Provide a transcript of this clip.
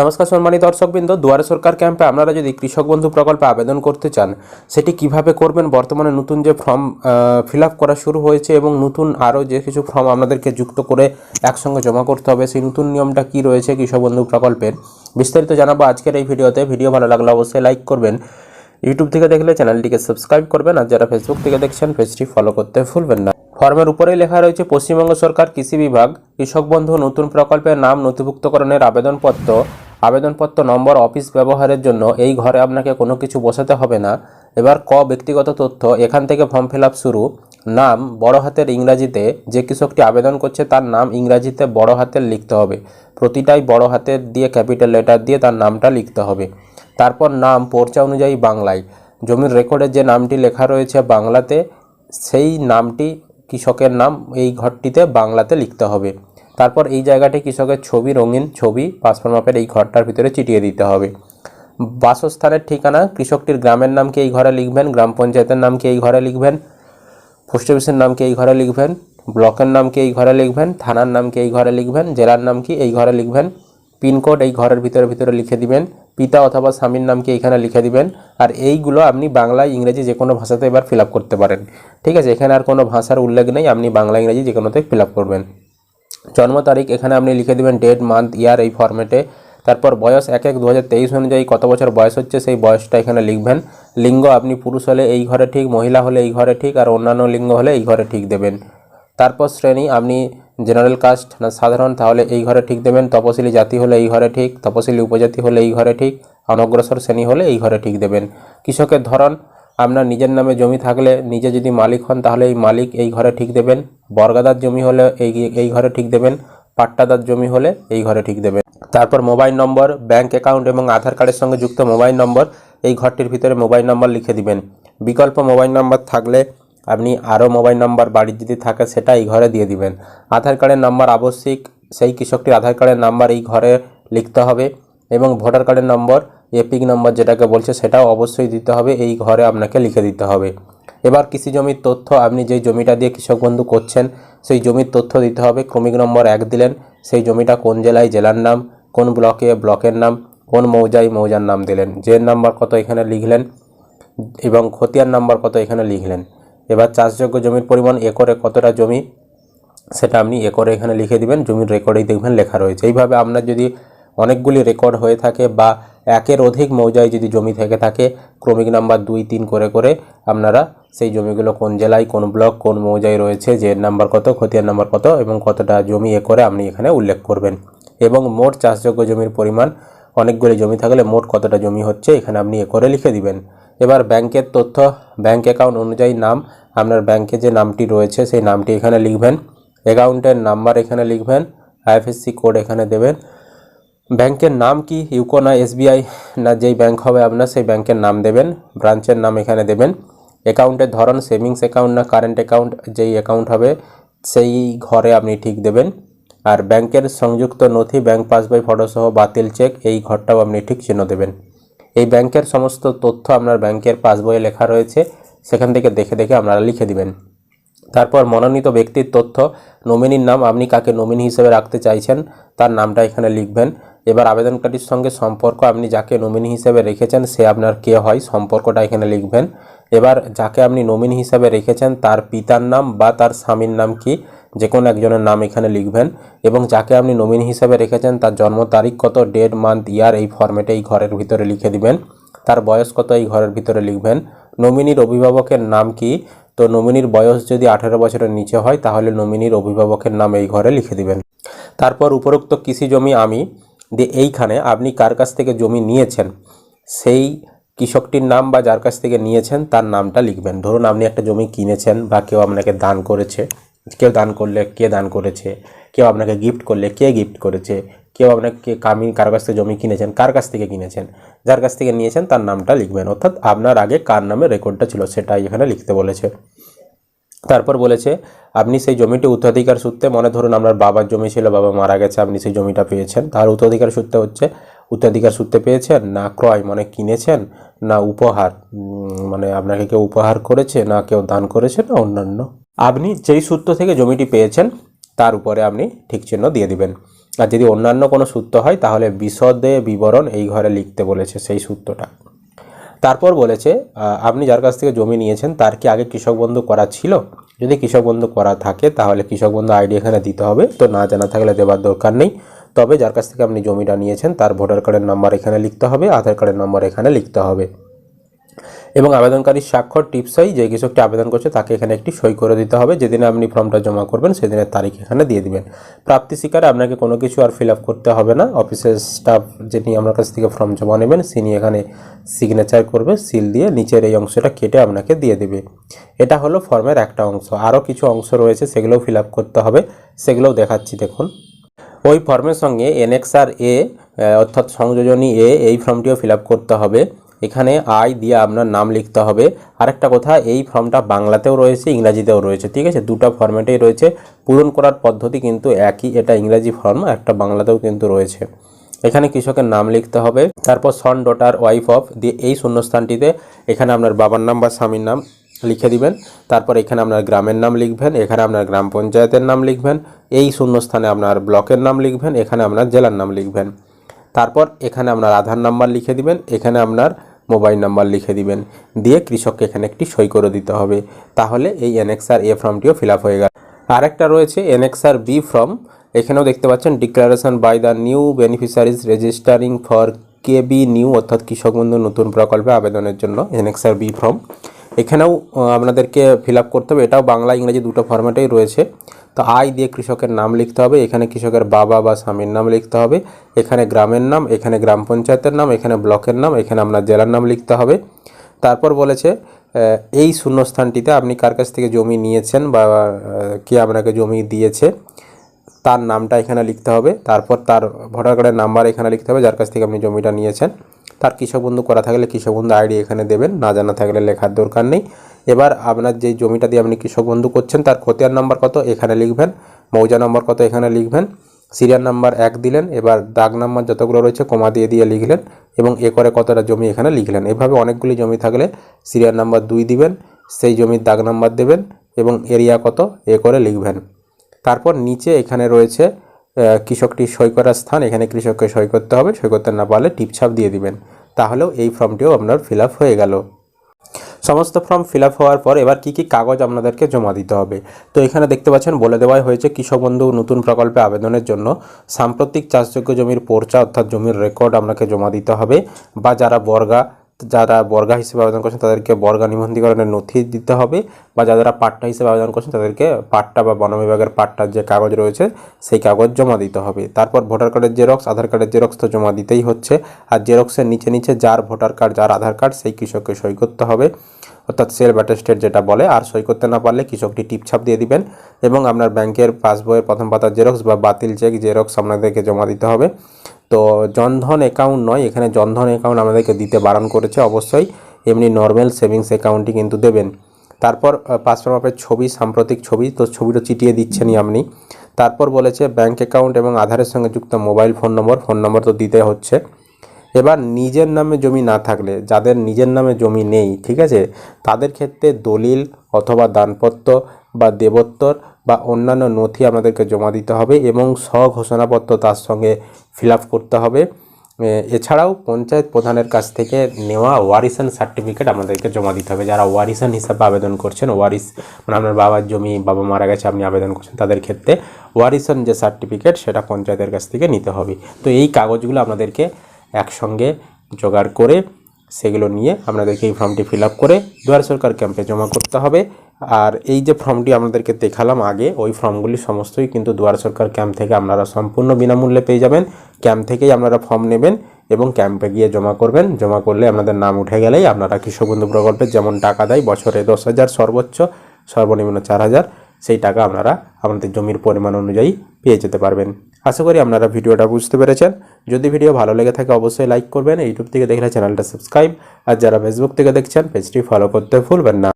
নমস্কার সম্মানিত দর্শকবৃন্দ, দুয়ারে সরকার ক্যাম্পে আপনারা যদি কৃষক বন্ধু প্রকল্পে আবেদন করতে চান, সেটি কীভাবে করবেন, বর্তমানে নতুন যে ফর্ম ফিল করা শুরু হয়েছে এবং নতুন আরও যে কিছু ফর্ম আপনাদেরকে যুক্ত করে একসঙ্গে জমা করতে হবে, সেই নতুন নিয়মটা কি রয়েছে কৃষক বন্ধু প্রকল্পের, বিস্তারিত জানাব আজকের এই ভিডিওতে। ভিডিও ভালো লাগলে অবশ্যই লাইক করবেন। ইউটিউব থেকে দেখলে চ্যানেলটিকে সাবস্ক্রাইব করবেন আর যারা ফেসবুক থেকে দেখছেন, পেজটি ফলো করতে ভুলবেন না। ফর্মের উপরেই লেখা রয়েছে, পশ্চিমবঙ্গ সরকার কৃষি বিভাগ, কৃষক বন্ধু নতুন প্রকল্পের নাম নথিভুক্তকরণের আবেদনপত্র আবেদনপত্র নম্বর, অফিস ব্যবহারের জন্য এই ঘরে আপনাকে কোনো কিছু বসাতে হবে না। এবার ক ব্যক্তিগত তথ্য, এখান থেকে ফর্ম ফিল শুরু। নাম, বড় হাতের ইংরাজিতে, যে কৃষকটি আবেদন করছে তার নাম ইংরাজিতে বড় হাতের লিখতে হবে। প্রতিটাই বড় হাতের দিয়ে ক্যাপিটাল লেটার দিয়ে তার নামটা লিখতে হবে। তারপর নাম পর্চা অনুযায়ী বাংলায়। জমির রেকর্ডে যে নামটি লেখা রয়েছে বাংলাতে, সেই নামটি কৃষকের নাম এই ঘরটিতে বাংলাতে লিখতে হবে। তারপর এই জায়গাটি কৃষকের ছবি, রঙিন ছবি পাসপোর্ট মাপের এই ঘরটার ভিতরে চিটিয়ে দিতে হবে। বাসস্থানের ঠিকানা, কৃষকটির গ্রামের নামকে এই ঘরে লিখবেন, গ্রাম পঞ্চায়েতের নামকে এই ঘরে লিখবেন, পোস্ট অফিসের নামকে এই ঘরে লিখবেন, ব্লকের নামকে এই ঘরে লিখবেন, থানার নামকে এই ঘরে লিখবেন, জেলার নাম কি এই ঘরে লিখবেন, পিনকোড এই ঘরের ভিতরে ভিতরে লিখে দিবেন। পিতা অথবা স্বামীর নামকে এখানে লিখে দিবেন। আর এইগুলো আপনি বাংলা ইংরেজি যে কোনো ভাষাতে এবার ফিল করতে পারেন। ঠিক আছে? এখানে আর কোনো ভাষার উল্লেখ নেই। আপনি বাংলা, ইংরেজি যে কোনোতে ফিল করবেন। জন্ম তারিখ এখানে আপনি লিখে দেবেন ডেট মান্থ ইয়ার এই ফরম্যাটে তারপর বয়স এক এক দু অনুযায়ী কত বছর বয়স হচ্ছে সেই বয়সটা এখানে লিখবেন। লিঙ্গ আপনি পুরুষ হলে এই ঘরে ঠিক, মহিলা হলে এই ঘরে ঠিক, আর অন্যান্য লিঙ্গ হলে এই ঘরে ঠিক দেবেন। তারপর শ্রেণি আপনি জেনারেল কাস্ট, না সাধারণ, তাহলে এই ঘরে ঠিক দেবেন। তপশিলি জাতি হলে এই ঘরে ঠিক, তপশিলি উপজাতি হলে এই ঘরে ঠিক, অনগ্রসর শ্রেণি হলে এই ঘরে ঠিক দেবেন। কৃষকের ধরন, আপনার নিজের নামে জমি থাকলে নিজে যদি মালিক হন, তাহলে এই মালিক এই ঘরে ঠিক দেবেন। বর্গাদার জমি হলে এই এই ঘরে ঠিক দেবেন। পাট্টাদার জমি হলে এই ঘরে ঠিক দেবেন। তারপর মোবাইল নম্বর, ব্যাংক অ্যাকাউন্ট এবং আধার কার্ডের সঙ্গে যুক্ত মোবাইল নম্বর, এই ঘরটির ভিতরে মোবাইল নম্বর লিখে দিবেন। বিকল্প মোবাইল নম্বর থাকলে আপনি আরও মোবাইল নাম্বার বাড়ির যদি থাকে সেটা এই ঘরে দিয়ে দিবেন। আধার কার্ডের নাম্বার আবশ্যিক, সেই কৃষকটির আধার কার্ডের নাম্বার এই ঘরে লিখতে হবে এবং ভোটার কার্ডের নম্বর, এপিক নম্বর যেটাকে বলছে সেটাও অবশ্যই দিতে হবে, এই ঘরে আপনাকে লিখে দিতে হবে। এবার কৃষি জমির তথ্য, আপনি যেই জমিটা দিয়ে কৃষক বন্ধু করছেন, সেই জমির তথ্য দিতে হবে, ক্রমিক নম্বর এক দিলেন, সেই জমিটা কোন জেলায়, জেলার নাম, কোন ব্লকে, ব্লকের নাম, কোন মৌজায়, মৌজার নাম দিলেন, জের নাম্বার কত এখানে লিখলেন এবং খতিয়ার নাম্বার কত এখানে লিখলেন। এবার চাষযোগ্য জমির পরিমাণ একরে কতটা জমি, সেটা আপনি একরে এখানে লিখে দিবেন, জমির রেকর্ডেই দেখবেন লেখা রয়েছে। এইভাবে আপনার যদি অনেকগুলি রেকর্ড হয়ে থাকে বা একের অধিক মৌজায় যদি জমি থেকে থাকে, ক্রমিক নাম্বার দুই, তিন করে করে আপনারা সেই জমিগুলো কোন জেলায়, কোন ব্লক, কোন মৌজায় রয়েছে, যে নাম্বার কত, খতিয়ান নাম্বার কত এবং কতটা জমি এ করে আপনি এখানে উল্লেখ করবেন। এবং মোট চাষযোগ্য জমির পরিমাণ, অনেকগুলি জমি থাকলে মোট কতটা জমি হচ্ছে, এখানে আপনি এ করে লিখে দিবেন। এবার ব্যাংকের তথ্য, ব্যাংক অ্যাকাউন্ট অনুযায়ী নাম, আপনার ব্যাংকে যে নামটি রয়েছে সেই নামটি এখানে লিখবেন। অ্যাকাউন্টের নাম্বার এখানে লিখবেন, আইএফএসসি কোড এখানে দেবেন। ব্যাংকের নাম কি? ইউকো না এসবিআই? না যেই ব্যাংক হবে আপনার, সেই ব্যাংকের নাম দেবেন। ব্রাঞ্চের নাম এখানে দেবেন। অ্যাকাউন্টের ধরন, সেভিংস অ্যাকাউন্ট না কারেন্ট অ্যাকাউন্ট, যেই অ্যাকাউন্ট হবে সেই ঘরে আপনি ঠিক দেবেন। আর ব্যাংকের সংযুক্ত নথি, ব্যাংক পাসবই, ফটোসহ বাতিল চেক, এই ঘরটাও আপনি ঠিক চিহ্ন দেবেন। এই ব্যাংকের সমস্ত তথ্য আপনার ব্যাংকের পাসবইয়ে লেখা রয়েছে, সেখান থেকে দেখে দেখে আপনারা লিখে দিবেন। তারপর মনোনীত ব্যক্তির তথ্য, নমিনির নাম আপনি কাকে নমিনি হিসেবে রাখতে চাইছেন, তার নামটা এখানে লিখবেন। এবার আবেদনকারীর সঙ্গে সম্পর্ক আপনি যাকে নমিনি হিসেবে রেখেছেন, সে আপনার কে হয়, সম্পর্কটা এখানে লিখবেন। এবার যাকে আপনি নমিনি হিসেবে রেখেছেন, তার পিতার নাম বা তার স্বামীর নাম কি যে কোনো একজনের নাম এখানে লিখবেন এবং যাকে আপনি নমিনি হিসেবে রেখেছেন, তার জন্ম তারিখ কত ডেট মান্থ ইয়ার এই ফর্মেটে এই ঘরের ভিতরে লিখে দিবেন। তার বয়স কত এই ঘরের ভিতরে লিখবেন। নমিনির অভিভাবকের নাম কি? তো নমিনির বয়স যদি আঠেরো বছরের নিচে হয়, তাহলে নমিনির অভিভাবকের নাম এই ঘরে লিখে দিবেন। তারপর উপরোক্ত কৃষি জমি আমি দিয়ে এইখানে আপনি কার কাছ থেকে জমি নিয়েছেন, সেই কৃষকটির নাম বা যার কাছ থেকে নিয়েছেন, তার নামটা লিখবেন। ধরুন আপনি একটা জমি কিনেছেন বা কেউ আপনাকে দান করেছে। কেউ দান করলে কে দান করেছে? কেউ আপনাকে গিফট করলে কে গিফট করেছে? কেউ আপনাকে কামি কার কাছ থেকে জমি কিনেছেন, কার কাছ থেকে কিনেছেন? যার কাছ থেকে নিয়েছেন, তার নামটা লিখবেন। অর্থাৎ আপনার আগে কার নামে রেকর্ডটা ছিল, সেটাই এখানে লিখতে বলেছে। তারপর বলেছে, আপনি সেই জমিটি উত্তরাধিকার সূত্রে মনে ধরুন আপনার বাবার জমি ছিল, বাবা মারা গেছে, আপনি সেই জমিটা পেয়েছেন। তার উত্তরাধিকার সূত্রে হচ্ছে, উত্তরাধিকার সূত্রে পেয়েছেন? না ক্রয় মানে কিনেছেন? না উপহার? মানে আপনাকে কেউ উপহার করেছে? না কেউ দান করেছে? না অন্যান্য? আপনি যেই সূত্র থেকে জমিটি পেয়েছেন, তার উপরে আপনি ঠিক চিহ্ন দিয়ে দিবেন। আর যদি অন্যান্য কোনো সূত্র হয়, তাহলে বিশদে বিবরণ এই ঘরে লিখতে বলেছে সেই সূত্রটা। তারপর বলেছে আপনি যার কাছ থেকে জমি নিয়েছেন, তার কি আগে কৃষক বন্ধু করা ছিল? যদি কৃষক বন্ধু করা থাকে, তাহলে কৃষক বন্ধু আইডি এখানে দিতে হবে। তো না জানা থাকলে দেওয়ার দরকার নেই। তবে যার কাছ থেকে আপনি জমিটা নিয়েছেন, তার ভোটার কার্ডের নাম্বার এখানে লিখতে হবে, আধার কার্ডের নম্বর এখানে লিখতে হবে। এবং আবেদনকারীর স্বাক্ষর টিপসই যে কৃষকটি আবেদন করছে তাকে এখানে একটি সই করে দিতে হবে। যেদিনে আপনি ফর্মটা জমা করবেন, সেদিনের তারিখ এখানে দিয়ে দিবেন। প্রাপ্তি শিকারে আপনাকে কোনো কিছু আর ফিল আপ করতে হবে না। অফিসের স্টাফ যিনি আপনার কাছ থেকে ফর্ম জমা নেবেন তিনি এখানে সিগনেচার করবে সিল দিয়ে নিচের এই অংশটা কেটে আপনাকে দিয়ে দেবে। এটা হলো ফর্মের একটা অংশ। আরও কিছু অংশ রয়েছে, সেগুলোও ফিল আপ করতে হবে। সেগুলোও দেখাচ্ছি, দেখুন। ওই ফর্মের সঙ্গে এনএক্সআর এ অর্থাৎ সংযোজনী এ এই ফর্মটিও ফিল করতে হবে। এখানে আই দিয়ে আপনার নাম লিখতে হবে। আরেকটা কথা, এই ফর্মটা বাংলাতেও রয়েছে, ইংরাজিতেও রয়েছে, ঠিক আছে? দুটো ফর্মেটেই রয়েছে। পূরণ করার পদ্ধতি কিন্তু একই, এটা ইংরাজি ফর্ম, একটা বাংলাতেও কিন্তু রয়েছে। এখানে কৃষকের নাম লিখতে হবে। তারপর সন ডটার ওয়াইফ অফ দিয়ে এই শূন্যস্থানটিতে এখানে আপনার বাবার নাম বা স্বামীর নাম লিখে দিবেন। তারপর এখানে আপনার গ্রামের নাম লিখবেন, এখানে আপনার গ্রাম পঞ্চায়েতের নাম লিখবেন, এই শূন্যস্থানে আপনার ব্লকের নাম লিখবেন, এখানে আপনার জেলার নাম লিখবেন। তারপর এখানে আপনার আধার নাম্বার লিখে দিবেন, এখানে আপনার মোবাইল নাম্বার লিখে দিবেন, দিয়ে কৃষককে এখানে একটি সই করে দিতে হবে। তাহলে এই এনএক্সআর এ ফর্মটিও ফিল হয়ে গেল। আরেকটা রয়েছে এনএক্সআর বি ফর্ম, এখানেও দেখতে পাচ্ছেন declaration by the new beneficiaries registering for KB new অর্থাৎ কৃষক বন্ধু নতুন প্রকল্পে আবেদনের জন্য এনএক্সআর বি ফর্ম। এখানেও আপনাদেরকে ফিল করতে হবে। এটাও বাংলা, ইংরেজি দুটো ফরম্যাটেই রয়েছে। তো আই দিয়ে কৃষকের নাম লিখতে হবে, এখানে কৃষকের বাবা বা স্বামীর নাম লিখতে হবে, এখানে গ্রামের নাম, এখানে গ্রাম পঞ্চায়েতের নাম, এখানে ব্লকের নাম, এখানে আপনার জেলার নাম লিখতে হবে। তারপর বলেছে এই শূন্যস্থানটিতে আপনি কার কাছ থেকে জমি নিয়েছেন বা কে আপনাকে জমি দিয়েছে, তার নামটা এখানে লিখতে হবে। তারপর তার ভোটার কার্ডের নাম্বার এখানে লিখতে হবে, যার কাছ থেকে আপনি জমিটা নিয়েছেন। তার কৃষক বন্ধু করা থাকলে কৃষক বন্ধু আইডি এখানে দেবেন, না জানা থাকলে লেখার দরকার নেই। এবার আপনার যে জমিটা দিয়ে আপনি কৃষক বন্ধু করছেন, তার খতিয়ান নাম্বার কত এখানে লিখবেন, মৌজা নম্বর কত এখানে লিখবেন, সিরিয়াল নাম্বার এক দিলেন, এবার দাগ নাম্বার যতগুলো রয়েছে কমা দিয়ে দিয়ে লিখলেন, এবং একরে কতটা জমি এখানে লিখলেন। এভাবে অনেকগুলি জমি থাকলে সিরিয়াল নাম্বার দুই দিবেন, সেই জমির দাগ নাম্বার দেবেন, এবং এরিয়া কত এ করে লিখবেন। তারপর নিচে এখানে রয়েছে কৃষকটি সই করার স্থান, এখানে কৃষককে সই করতে হবে, সই করতে না পারলে টিপছাপ দিয়ে দিবেন। তাহলেও এই ফর্মটিও আপনার ফিল হয়ে গেল। সমস্ত ফর্ম ফিল হওয়ার পর এবার কী কী কাগজ আপনাদেরকে জমা দিতে হবে? তো এখানে দেখতে পাচ্ছেন, বলে দেওয়াই হয়েছে কৃষক বন্ধু নতুন প্রকল্পে আবেদনের জন্য। সাম্প্রতিক চাষযোগ্য জমির পর্চা অর্থাৎ জমির রেকর্ড আপনাকে জমা দিতে হবে। বা যারা বর্গা যারা বর্গা হিসেবে আবেদন করছেন, তাদেরকে বর্গা নিবন্ধীকরণের নথি দিতে হবে বা যারা পাট্টা হিসেবে আবেদন করছেন, তাদেরকে পাট্টা বা বন বিভাগের পাট্টার যে কাগজ রয়েছে, সেই কাগজ জমা দিতে হবে। তারপর ভোটার কার্ডের জেরক্স, আধার কার্ডের জেরক্স তো জমা দিতেই হচ্ছে। আর জেরক্সের নিচে নিচে যার ভোটার কার্ড, যার আধার কার্ড, সেই কৃষককে সই করতে হবে। অর্থাৎ সেলফ অ্যাটেস্টেড যেটা বলে, আর সই করতে না পারলে কৃষকটি টিপছাপ দিয়ে দিবেন এবং আপনার ব্যাংকের পাসবইয়ের প্রথম পাতার জেরক্স বা বাতিল চেক জেরক্স আপনাদেরকে জমা দিতে হবে। তো জনধন অ্যাকাউন্ট নয়, এখানে জনধন অ্যাকাউন্ট আমাদেরকে দিতে বারণ করেছে, অবশ্যই। এমনি নর্মাল সেভিংস অ্যাকাউন্টই কিন্তু দেবেন। তারপর পাসপোর্ট মাপের ছবি, সাম্প্রতিক ছবি, তো ছবিটা চিটিয়ে দিচ্ছেনই আপনি। তারপর বলেছে ব্যাংক অ্যাকাউন্ট এবং আধারের সঙ্গে যুক্ত মোবাইল ফোন নম্বর ফোন নম্বর তো দিতে হচ্ছে। এবার নিজের নামে জমি না থাকলে, যাদের নিজের নামে জমি নেই, ঠিক আছে? তাদের ক্ষেত্রে দলিল অথবা দানপত্র বা দেবোত্তর বা অন্যান্য নথি আমাদেরকে জমা দিতে হবে এবং স্বঘোষণাপত্র তার সঙ্গে ফিল করতে হবে। এছাড়াও পঞ্চায়েত প্রধানের কাছ থেকে নেওয়া ওয়ারিসান সার্টিফিকেট আমাদেরকে জমা দিতে হবে। যারা ওয়ারিসান হিসাবে আবেদন করছেন, ওয়ারিস মানে আপনার বাবার জমি, বাবা মারা গেছে, আপনি আবেদন করছেন, তাদের ক্ষেত্রে ওয়ারিসান যে সার্টিফিকেট সেটা পঞ্চায়েতের কাছ থেকে নিতে হবে। তো এই কাগজগুলো আপনাদেরকে একসঙ্গে জোগাড় করে সেগুলো নিয়ে আপনাদেরকে এই ফর্মটি ফিল করে দুয়ার সরকার ক্যাম্পে জমা করতে হবে। আর এই যে ফর্মটি আপনাদেরকে দেখালাম আগে, ওই ফর্মগুলি সমস্তই কিন্তু দুয়ার সরকার ক্যাম্প থেকে আপনারা সম্পূর্ণ বিনামূল্যে পেয়ে যাবেন। ক্যাম্প থেকেই আপনারা ফর্ম নেবেন এবং ক্যাম্পে গিয়ে জমা করবেন। জমা করলে আপনাদের নাম উঠে গেলেই আপনারা কৃষক বন্ধু প্রকল্পে যেমন টাকা দেয়, বছরে দশ হাজার সর্বোচ্চ, সর্বনিম্ন চার হাজার। সেই টাকা আপনারা আপনাদের জমির পরিমাণ অনুযায়ী পেয়ে যেতে পারবেন। আশা করি আপনারা ভিডিওটা বুঝতে পেরেছেন। যদি ভিডিও ভালো লেগে থাকে অবশ্যই লাইক করবেন। ইউটিউব থেকে দেখলে চ্যানেলটা সাবস্ক্রাইব আর যারা ফেসবুক থেকে দেখছেন, পেজটি ফলো করতে ভুলবেন না।